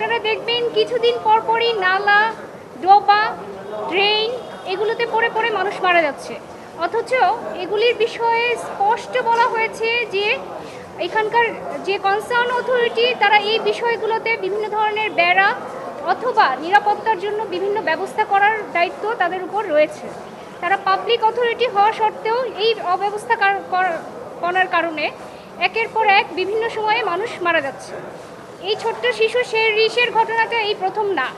আপনারা দেখবেন কিছুদিন পর পরই নালা, ডোবা, ড্রেন এগুলোতে পড়ে পড়ে মানুষ মারা যাচ্ছে। অথচ এগুলির বিষয়ে স্পষ্ট বলা হয়েছে যে এখানকার যে কনসার্ন অথরিটি তারা এই বিষয়গুলোতে বিভিন্ন ধরনের বেড়া অথবা নিরাপত্তার জন্য বিভিন্ন ব্যবস্থা করার দায়িত্ব তাদের উপর রয়েছে। তারা পাবলিক অথরিটি হওয়া সত্ত্বেও এই অব্যবস্থা কার- কর- করার কারণে একের পর এক বিভিন্ন সময়ে মানুষ মারা যাচ্ছে। এই ছোট্ট শিশু সে রিসের ঘটনাটা এই প্রথম না।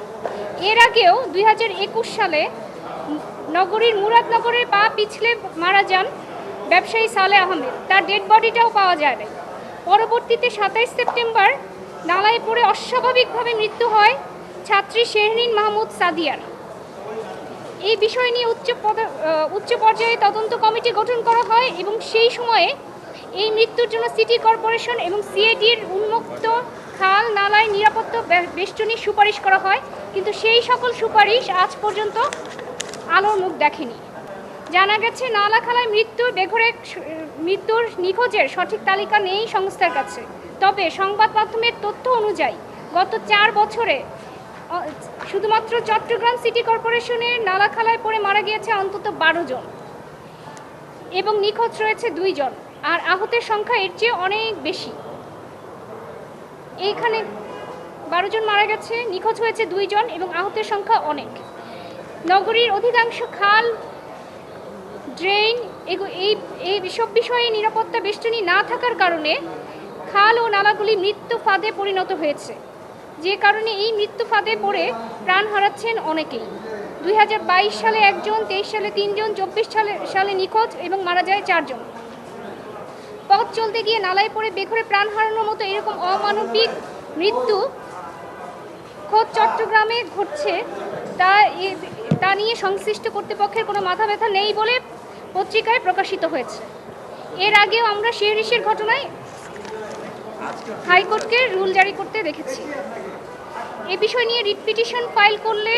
এর আগেও দুই হাজার একুশ সালে নগরীর মুরাদনগরে পা পিছলে মারা যান ব্যবসায়ী সালে আহমেদ। তার ডেড বডিটাও পাওয়া যায় না পরবর্তীতে সাতাইশ সেপ্টেম্বর নালায় পড়ে অস্বাভাবিকভাবে মৃত্যু হয় ছাত্রী শেহরিন মাহমুদ সাদিয়ার। এই বিষয় নিয়ে উচ্চ পদ- উচ্চ পর্যায়ে তদন্ত কমিটি গঠন করা হয় এবং সেই সময়ে এই মৃত্যুর জন্য সিটি কর্পোরেশন এবং সিএডির উন্মুক্ত খাল, নালায় নিরাপত্তা বে- বেষ্টনীর সুপারিশ করা হয়, কিন্তু সেই সকল সুপারিশ আজ পর্যন্ত আলোর মুখ দেখেনি। জানা গেছে নালাখালায় মৃত্যু বেঘরে মৃত্যুর নিখোঁজের সঠিক তালিকা নেই সংস্থার কাছে। তবে সংবাদ মাধ্যমের তথ্য অনুযায়ী, গত চার বছরে শুধুমাত্র চট্টগ্রাম সিটি কর্পোরেশনের নালাখালায় পড়ে মারা গিয়েছে অন্তত বারো জন এবং নিখোঁজ রয়েছে দুইজন আর আহতের সংখ্যা এর চেয়ে অনেক বেশি। এইখানে বারো জন মারা গেছে, নিখোঁজ হয়েছে দুইজন এবং আহতের সংখ্যা অনেক। নগরীর অধিকাংশ খাল, ড্রেন এই এই সব বিষয়ে নিরাপত্তা বেষ্টনী না থাকার কারণে খাল ও নালাগুলি মৃত্যু ফাঁদে পরিণত হয়েছে। যে কারণে এই মৃত্যু ফাঁদে পড়ে প্রাণ হারাচ্ছেন অনেকেই। দুই হাজার বাইশ সালে একজন, তেইশ সালে তিনজন, চব্বিশ সালে সালে নিখোঁজ এবং মারা যায় চারজন। পথ চলতে গিয়ে নালায় পড়ে বেঘরে প্রাণ হারানোর মতো এরকম অমানবিক মৃত্যু খোদ চট্টগ্রামে ঘটছে। তা তা নিয়ে সংশ্লিষ্ট কর্তৃপক্ষের কোনো মাথা ব্যথা নেই বলে পত্রিকায় প্রকাশিত হয়েছে। এর আগেও আমরা শেহরিশের ঘটনায় হাইকোর্টকে রুল জারি করতে দেখেছি। এ বিষয় নিয়ে রিট পিটিশন ফাইল করলে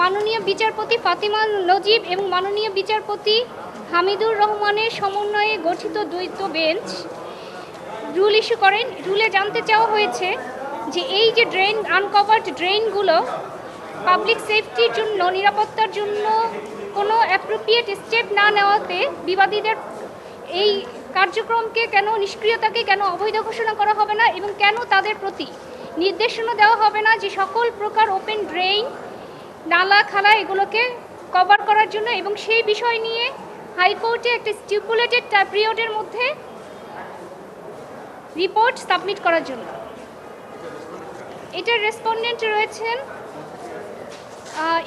মাননীয় বিচারপতি ফাতিমা নজিব এবং মাননীয় বিচারপতি হামিদুর রহমানের সমন্বয়ে গঠিত দ্বৈত বেঞ্চ রুল ইস্যু করেন। রুলে জানতে চাওয়া হয়েছে যে এই যে ড্রেন, আনকভার্ড ড্রেনগুলো পাবলিক সেফটির জন্য, নিরাপত্তার জন্য কোনো অ্যাপ্রোপ্রিয়েট স্টেপ না নেওয়াতে বিবাদীদের এই কার্যক্রমকে কেন, নিষ্ক্রিয়তাকে কেন অবৈধ ঘোষণা করা হবে না এবং কেন তাদের প্রতি নির্দেশনা দেওয়া হবে না যে সকল প্রকার ওপেন ড্রেন নালা, খালা এগুলোকে কভার করার জন্য এবং সেই বিষয় নিয়ে হাইকোর্টে একটা স্টিপুলেটেড পিরিয়ডের মধ্যে রিপোর্ট সাবমিট করার জন্য। এটার রেসপন্ডেন্ট রয়েছেন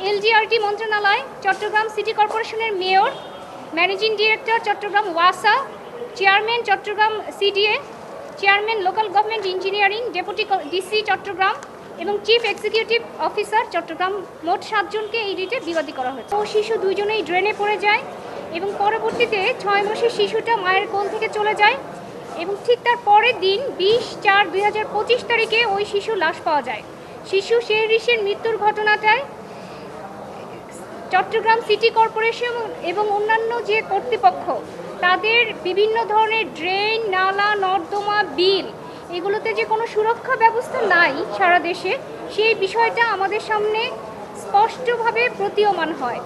এলজিআরটি মন্ত্রণালয়, চট্টগ্রাম সিটি কর্পোরেশনের মেয়র, ম্যানেজিং ডিরেক্টর চট্টগ্রাম ওয়াসা, chairman Chattogram CDA, chairman local government engineering, deputy DC Chattogram এবং চিফ এক্সিকিউটিভ অফিসার চট্টগ্রাম মোট সাতজনকে এই রিটে বিবাদী করা হয়েছে। ও শিশু দুইজনেই ড্রেনে পড়ে যায়। এবং পরবর্তীতে ছয় মাসের শিশুটা মায়ের কোল থেকে চলে যায় এবং ঠিক তার পরের দিন বিশ চার দুই তারিখে ওই শিশু লাশ পাওয়া যায়। শিশু শেহরিসের মৃত্যুর ঘটনাটায় চট্টগ্রাম সিটি কর্পোরেশন এবং অন্যান্য যে কর্তৃপক্ষ, তাদের বিভিন্ন ধরনের ড্রেন, নালা, নর্দমা, বিল এগুলোতে যে কোনো সুরক্ষা ব্যবস্থা নাই সারা দেশে, সেই বিষয়টা আমাদের সামনে স্পষ্টভাবে প্রতীয়মান হয়।